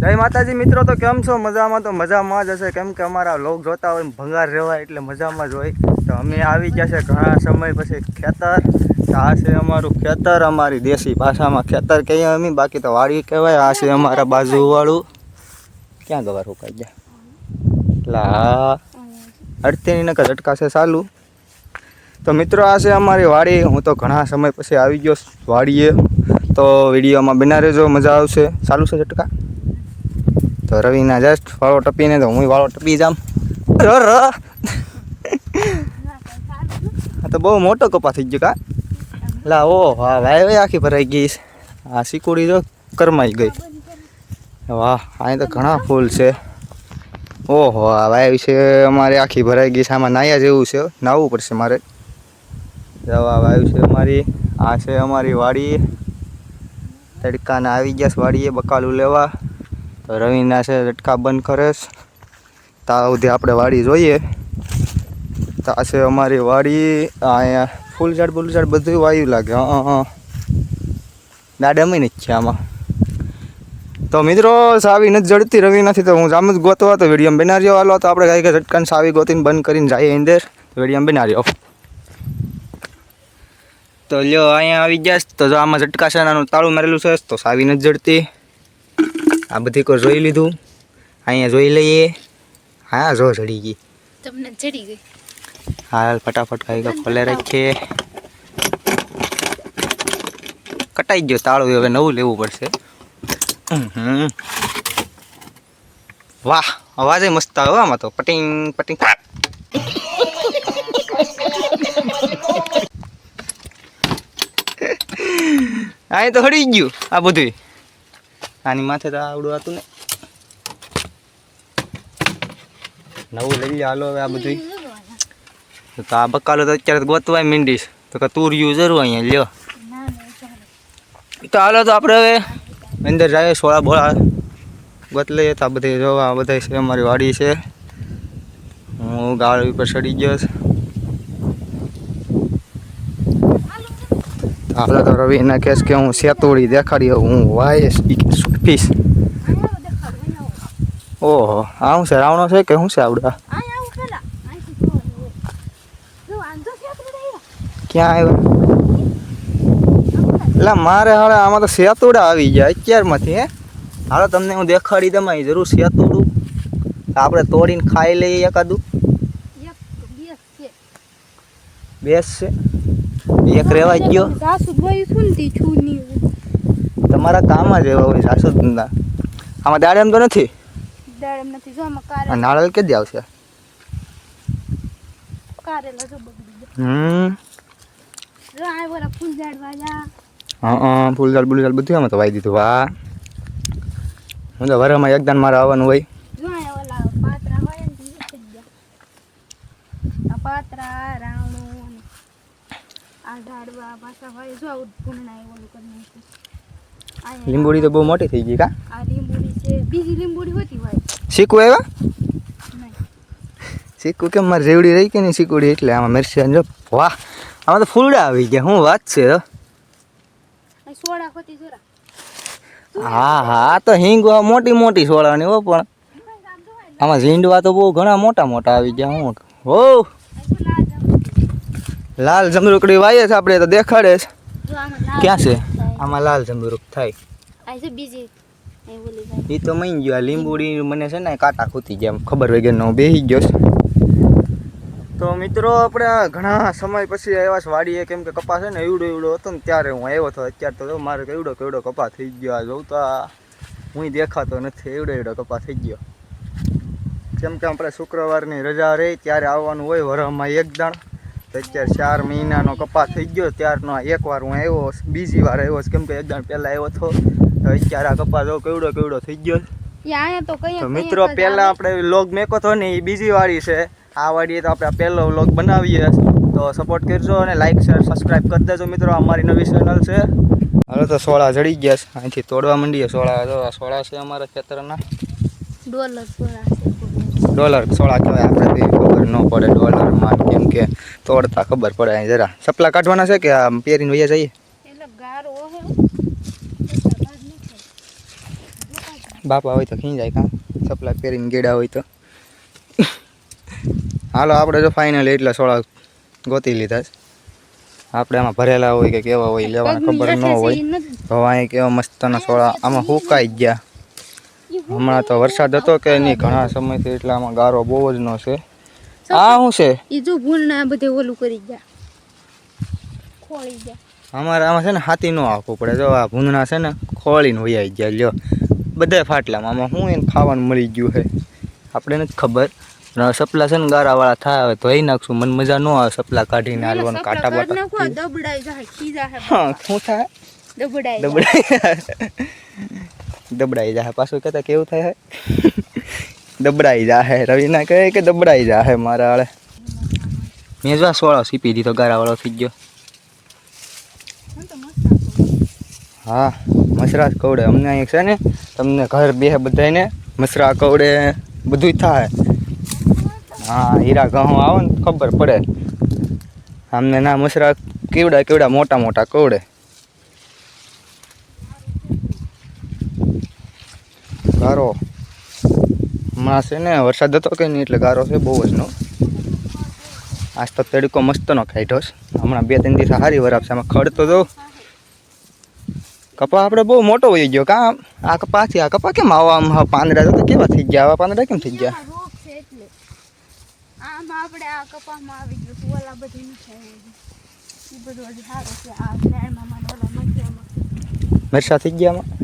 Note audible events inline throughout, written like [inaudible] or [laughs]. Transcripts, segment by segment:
જય માતાજી, મિત્રો, તો કેમ છો? મજામાં? તો મજામાં જ હશે. કેમ કે અમારા લોક જોતા હોય ભંગાર રહેવાય એટલે મજામાં જ હોય. તો અમે આવી ગયા છે ઘણા સમય પછી ખેતર. આ છે અમારું ખેતર, અમારી દેશી ભાષામાં ખેતર કહીએ અમે. બાકી તો વાડી કહેવાય. આ છે અમારા બાજુવાળું. ક્યાં ગવાર રોકાઈ ગયા? એટલે અડતીની નકર અટકાશે ચાલુ. તો મિત્રો, આ છે અમારી વાડી. હું તો ઘણા સમય પછી આવી ગયો વાડીએ. તો વિડીયોમાં બના રહેજો. મજા આવશે. ચાલુ છે ઝટકા? તો રવિના જસ્ટ વાળો ટપીને તો હું વાળો ટપી જામ ર તો બહુ મોટો કપા થઈ ગયો કા. લા, ઓ હા વાય આખી ભરાઈ ગઈ. આ સિકુડી તો કરમાઈ ગઈ. વાહ અહીં તો ઘણા ફૂલ છે. ઓહો, આ વાય છે અમારે આખી ભરાઈ ગઈ છે. આમાં નાયા જેવું છે. નાવું પડશે મારે. જવા વાયુ છે અમારી. આ છે અમારી વાડી. તડકાના આવી ગયા વાડીએ બકાલું લેવા. રવિના છે લટકા બંધ કરે છે. ત્યાં સુધી આપણે વાડી જોઈએ. તા છે અમારી વાડી અહીંયા ફૂલ ઝાડ ફૂલ ઝાડ બધું વાયુ લાગે. હા દાડમી નથી છે આમાં. તો મિત્રો, સાવી નથી જડતી રવિ નથી તો હું જામ જ ગોતવા. તો વીડિયો બના રહ્યો હાલો, તો આપણે કાંઈ ઝટકાને સાવી ગોતીને બંધ કરીને જઈએ અંદર. વીડિયો બના રહ્યો તો લ્યો, અહીંયા આવી ગયા તો જો આમાં ઝટકા છે તાળું મારેલું છે, તો સાવી નથી જડતી. આ બધી કોઈ જોઈ લીધું? અહીંયા જોઈ લઈએ. હા જો ચડી ગઈ. તમને ચડી ગઈ? હાલ ફટાફટ કઈ કે ખોલે રાખીએ. કટાઈ ગયો તાળું હવે નવું લેવું પડશે. વાહ અવાજે મસ્ત આવ્યો આમાં તો. પટિંગ પટિંગ. [laughs] અહીં તો હળી ગયું આ બધું આની માથે તો આવડું હતું ને. નવું લઈ લે હાલો હવે આ બધું તો આ બકાલો તો અત્યારે ગોતવાય મીંડીશ તો કે રહ્યું જરૂર અહીંયા, લ્યો. તો હાલો તો આપણે હવે અંદર જાય સોળા બોળા ગોત લઈએ. તો આ બધે જોવા, આ બધા છે, અમારી વાડી છે. હું ગાળ ઉપર ચડી ગયો છું. હાલો તો રવિના કહેશ કે હું સેતોડી દેખાડી હું વાયસ પીસ. ઓહો આ શું છે રાવણો છે કે શું છે આવડા? ક્યાં આવ્યા? એટલે મારે હવે આમાં તો સેતુડા આવી ગયા અત્યારમાંથી હે? હાલો તમને હું દેખાડી દઉં અહીં જરૂર સેતુડું આપણે તોડીને ખાઈ લઈએ એકાદું. બેસ છે. એક રહેવા ગયો. સુનતી છું તમારા કામ જ એવા હોય સાસુ ધંધા આમાં દાડે એમ તો નથી? જો નાળલ કેદી આવશે? જો હમ ગયા. જો આ બોલા ફૂલ ઝાડ બુલ હા હા બુલઝાડ બધું આમાં તો વાઈ દીધું. વાહ. હું તો વરામાં એકદાન મારે આવવાનું હોય. જો પાત્રા ગયા. રાવણો આ ઝાડવા પાછા હોય જો આવું પૂર્ણા ઓલું કરી નાખ્યું. લીંબોડી તો બહુ મોટી થઈ ગઈ કા? આ લીંબુડી છે બીજી લીંબોડી હોતી હોય. શીખવું આવ્યા? શીખવું કેમ મારે રેવડી રહી કે નહીં શીખવડી એટલે આમાં મિરસી જો વાહ આમાં તો ફૂલડા આવી ગયા હું વાત છે તો સોડા હોતી જરા. હા હા તો હિંગ મોટી મોટી સોળાની હો પણ આમાં ઝીંડવા તો બહુ ઘણા મોટા મોટા આવી ગયા હું હો. લાલ જમરૂકડી વાઈએ છે આપણે તો દેખાડે છે. ક્યાં છે? આમાં લાલ જમરૂક થાય. બીજી એ તો મઈ ગયો આ લીંબુડી મને છે ને કાંટા ખૂતી ગયા ખબર વગરનો બેસી ગયો છે. તો મિત્રો આપણે ઘણા સમય પછી આવ્યા છે વાડીએ કેમ કે કપાસ છે ને એવડો એવડો હતો ને ત્યારે હું આવ્યો હતો અત્યારે તો મારે કેવડો કેવડો કપા થઈ ગયો આ જોઉં તો આ હું દેખાતો નથી એવડો એવડો કપા થઈ ગયો. કેમ કે આપણે શુક્રવારની રજા રહી ત્યારે આવવાનું હોય વરસમાં એક દાણ. અત્યારે ચાર મહિનાનો કપા થઈ ગયો ત્યારનો આ એક વાર હું આવ્યો બીજી વાર આવ્યો કેમ કે એકદમ પહેલાં આવ્યો હતો તો અત્યારે આ કપા જો કેવડો કેવડો થઈ ગયો. મિત્રો પહેલાં આપણે વ્લોગ મેકો હતો ને એ બીજી વાળી છે. આ વાડીએ તો આપણે પહેલો વ્લોગ બનાવીએ. તો સપોર્ટ કરજો અને લાઇક શેર સબસ્ક્રાઈબ કરી દેજો મિત્રો અમારી નવી ચેનલ છે. હવે તો સોળા જડી ગયા છે. અહીંથી તોડવા માંડીએ સોળા જો સોળા છે અમારા ખેતરના. ડોલર સોળા. છે ડોલર સોળા કહેવાય આપણે બી ખબર ન પડે ડોલરમાં કેમ કે તોડતા ખબર પડે અહીં જરા. સપલા કાઢવાના છે કે આમ પહેરીને વૈયા જઈએ? બાપા હોય તો ખીંજાય કાં? સપલા પહેરીને ગેડા હોય તો. હાલો આપણે જો ફાઇનલ એટલા સોળા ગોતી લીધા છે. આપણે આમાં ભરેલા હોય કે કેવા હોય લેવાના ખબર ન હોય. ભવાય કેવા મસ્તના સોળા આમાં હુકાઈ ગયા. હમણાં તો વરસાદ હતો કે નહીં ઘણા સમયથી એટલે આમાં ગારો બહુ જ નો છે. આ શું છે? એ જો ભૂલના બધે ઓલું કરી ગયા. ખોળી ગયા. અમારે આમાં છે ને હાથી નો આપવું પડે. જો આ ભૂંદના છે ને ખોળીને વૈયાઈ ગયા. લ્યો બધા ફાટલામાં આમાં શું એને ખાવાનું મળી ગયું છે? આપણે નથી ખબર. સપલા છે ને ગારાવાળા થાય હવે ધોઈ નાખશું. મને મજા ન આવે સપલા કાઢીને હાલવાનું કાંટા બાટા દબડાઈ જાય ખીજા હા શું થાય? દબડાઈ દબડાઈ દબડાઈ જાહે. પાછું કહેતા કેવું થાય દબડાઈ જાહે. રવિના કહે કે દબડાઈ જાહે મારા આળે મેં જો સોળો સીપી દીધો ગારાવાળો થઈ ગયો. હું મસરા કવડે. અમને અહીંયા છે ને તમને ઘર બે બધાને મસરા કવડે. બધું થાય. હા હીરા ઘઉં આવો ને ખબર પડે. અમને ના મસરા કેવડા કેવડા મોટા મોટા કવડે. ગારો. હમણાં છે ને વરસાદ હતો કે નહીં એટલે ગારો છે બહુ જ નો. આજ તો તડકો મસ્તનો ખાઈઠો છે. હમણાં બે ત્રણ દિવસ સારી વરાપ છે આમાં ખડ તો જો. કપા આપણે બહુ મોટો હોઈ ગયો કા આ કપા છે આ કપા કેમ આવા આમ પાંદડા તો કેવા થઈ ગયા? આવા પાંદડા કેમ થઈ ગયા? આમાં આપણે આ કપામાં આવી ગયું ઓલા બધી બધું સારું છે. આ મિરસા થઈ ગયા આમાં?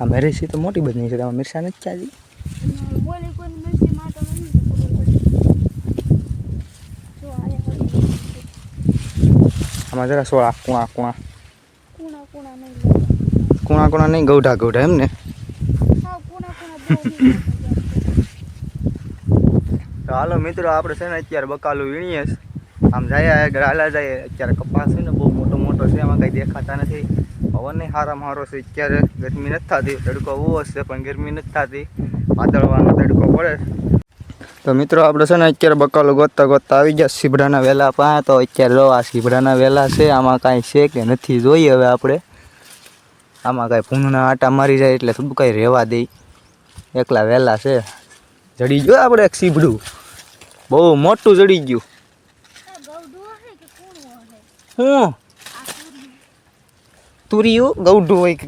આ મેરેસી તો મોટી બધી છે તમે મિરસા નથી ચાલી આમાં જરા સોળા કુણા કુણા. કુણા કુણા નહીં. ગૌઢા ગૌઢા એમ ને. તો હાલો મિત્રો આપણે છે ને અત્યારે બકાલું વીણીએ આમ જાય હાલા જાય અત્યારે કપાસ છે ને બહુ મોટો મોટો છે એમાં કંઈ દેખાતા નથી. પવન સારામાં સારો છે અત્યારે ગરમી નથી થતી તડકો બહુ છે પણ ગરમી નથી થતી. વાદળવાનો તડકો પડે તો મિત્રો આપણે છે ને અત્યારે બકાલો ગોતતા ગોતતા આવી ગયા સીભડાના વેલા પાસે તો અત્યારે જો આ સીભડાના વેલા છે આમાં કાંઈ છે કે નથી જોઈએ હવે આપણે. આમાં કાંઈ ભૂનના આટા મારી જાય એટલે થોડું કાંઈ રહેવા દઈ એકલા વેલા છે. જડી ગયો આપણે એક સીભડું બહુ મોટું જડી ગયું. આ ગૌડું હશે કે કુણું હશે હું આ સૂર્ય તુરિયું, ગૌઢું હોય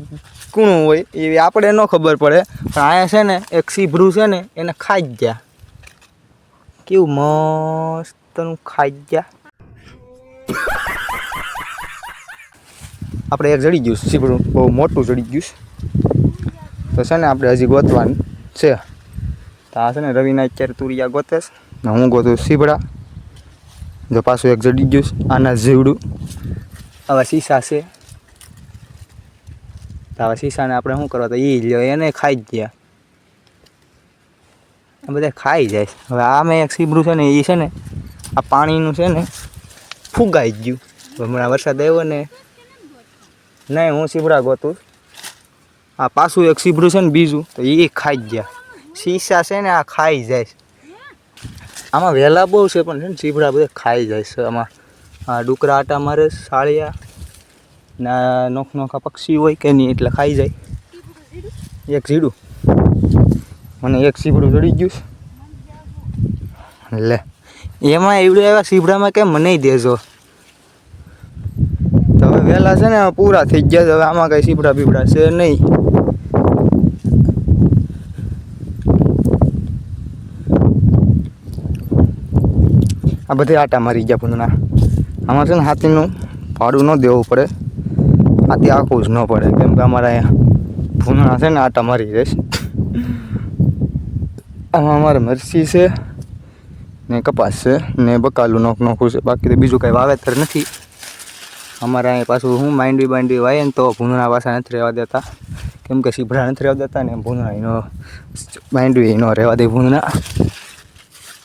કૂણું હોય, એ આપણે ન ખબર પડે. પણ અહીંયા છે ને, એક સીભરું છે ને, એને ખાઈ ગયા. કેવું મસ્તનું ખાઈ ગયા. આપણે એક જડી ગયું છે સીભડું બહુ મોટું જડી ગયું તો છે ને, આપણે હજી ગોતવાનું છે. તો આ છે ને, રવિના અત્યારે તુરિયા ગોતે ને હું ગોતું સીભડા જો પાછું એક જડી ગયું આના જીવડું. આવા શીશા છે. તો શીશાને આપણે શું કરવા તો એ લ્યો, એને ખાઈ જ ગયા. આ બધા ખાઈ જાય. હવે આ મેં એક સીબરું છે ને એ છે ને, આ પાણીનું છે ને, ફૂગાઈ ગયું. હમણાં વરસાદ આવ્યો ને, નહીં, હું સીબરા ગોતું આ પાછું એક સીબરું છે ને, બીજું, તો એ ખાઈ ગયા. શીશા છે ને, આ ખાઈ જાય આમાં વહેલા બહુ છે, પણ છે ને સીબરા બધા ખાઈ જાય છે આમાં. આ ડુકરા આટા મારે, સાળિયા ના, નોખ નોખા પક્ષી હોય કે નહીં એટલે ખાઈ જાય. એક ઝીડું. મને એક સીપડું જડી ગયું છે. લે, એમાં એવડું એવા સીપડામાં કેમ મને દેજો. તો હવે વહેલા છે ને પૂરા થઈ ગયા છે. હવે આમાં કઈ સીપડા બીપડા છે નહીં. આ બધે આટા મારી ગયા પૂંદના આમાં છે ને, હાથીનું ભાડું ન દેવું પડે. હાથી આખું જ ન પડે. કેમ કે અમારા અહીંયા ભૂના છે ને આટા મારી રહેશે આમાં અમારે મરસી છે ને કપાસ છે ને બકાલું નોખ નોખું છે. બાકી તો બીજું કાંઈ વાવેતર નથી. અમારા અહીંયા પાછું હું માંડવી બાંડવી વાય ને તો ભૂંગણા પાછા નથી રહેવા દેતા. કેમ કે સીભડા નથી રહેવા દેતા ને ભૂંગળા એનો માંડવી એનો રહેવા દે ભૂંગળા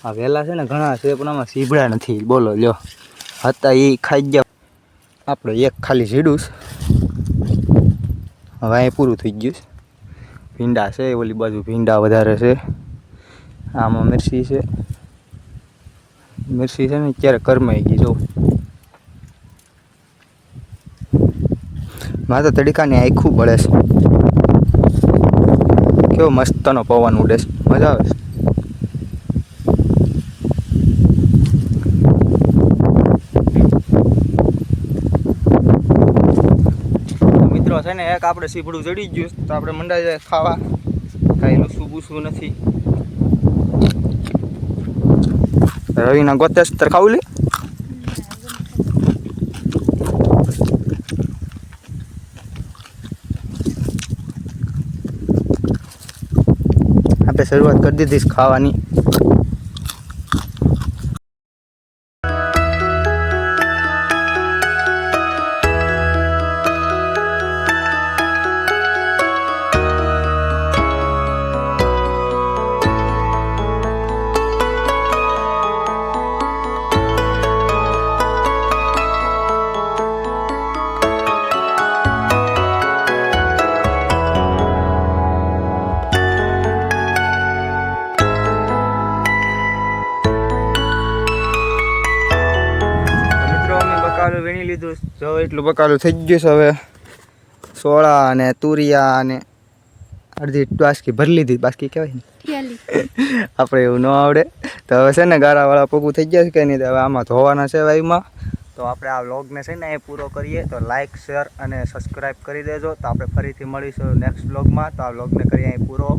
આ વહેલા છે ને ઘણા છે પણ આમાં સીભડા નથી. બોલો લ્યો. હતા એ ખાઈ ગયા. આપણે એક ખાલી ઝીડું છે. હવે પૂરું થઈ ગયું છે. ભીંડા છે ઓલી બાજુ ભીંડા વધારે છે. આમાં મિરસી છે. મિરસી છે ને ક્યારે કરમાઈ ગઈ, જો. મારે તો તડકાની આખું પડે છે. કેવો મસ્તનો પવન ઉડે છે. મજા આવે છે તો મિત્રો છે ને, એક આપણે સીપડું જડી ગયું તો આપણે મંડાઈ જાય ખાવા. કાંઈ લૂસું બૂસું નથી. રવિના ગોતેશ તર ખાવું લે? આપણે શરૂઆત કરી દીધી ખાવાની. જો એટલું બકાલું થઈ ગયું છે હવે. સોળા અને તુરિયા અને અડધી બાસકી ભરી લીધી. બાસકી કહેવાય ને? [laughs] આપણે એવું ન આવડે. તો હવે છે ને ગારાવાળા પગું થઈ ગયા છે કે નહીં તો હવે આમાં ધોવાના છે વાયુમાં તો આપણે આ વ્લોગને છે ને એ પૂરો કરીએ. તો લાઇક શેર અને સબસ્ક્રાઈબ કરી દેજો. તો આપણે ફરીથી મળીશું નેક્સ્ટ વ્લોગમાં. તો આ વ્લોગને કરીએ અહીં પૂરો.